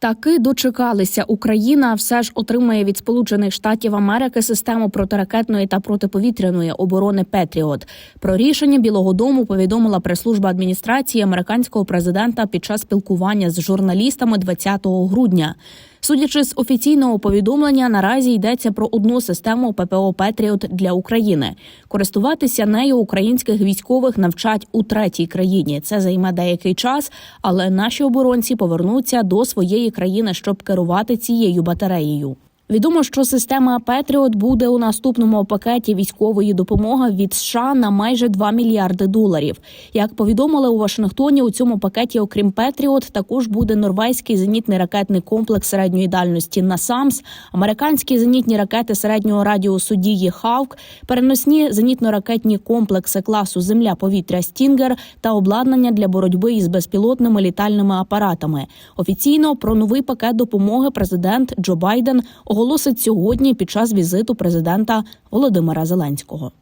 Таки дочекалися. Україна все ж отримає від Сполучених Штатів Америки систему протиракетної та протиповітряної оборони Петріот. Про рішення Білого Дому повідомила прес-служба адміністрації американського президента під час спілкування з журналістами 20 грудня. Судячи з офіційного повідомлення, наразі йдеться про одну систему ППО Петріот для України. Користуватися нею українських військових навчать у третій країні. Це займе деякий час, але наші оборонці повернуться до своєї країни, щоб керувати цією батареєю. Відомо, що система Петріот буде у наступному пакеті військової допомоги від США на майже 2 мільярди доларів. Як повідомили у Вашингтоні, у цьому пакеті, окрім Петріот, також буде норвезький зенітний ракетний комплекс середньої дальності НАСАМС, американські зенітні ракети середнього радіусу дії Хавк, переносні зенітно-ракетні комплекси класу Земля повітря Стінгер та обладнання для боротьби із безпілотними літальними апаратами. Офіційно про новий пакет допомоги президент Джо Байден оголосить сьогодні під час візиту президента Володимира Зеленського.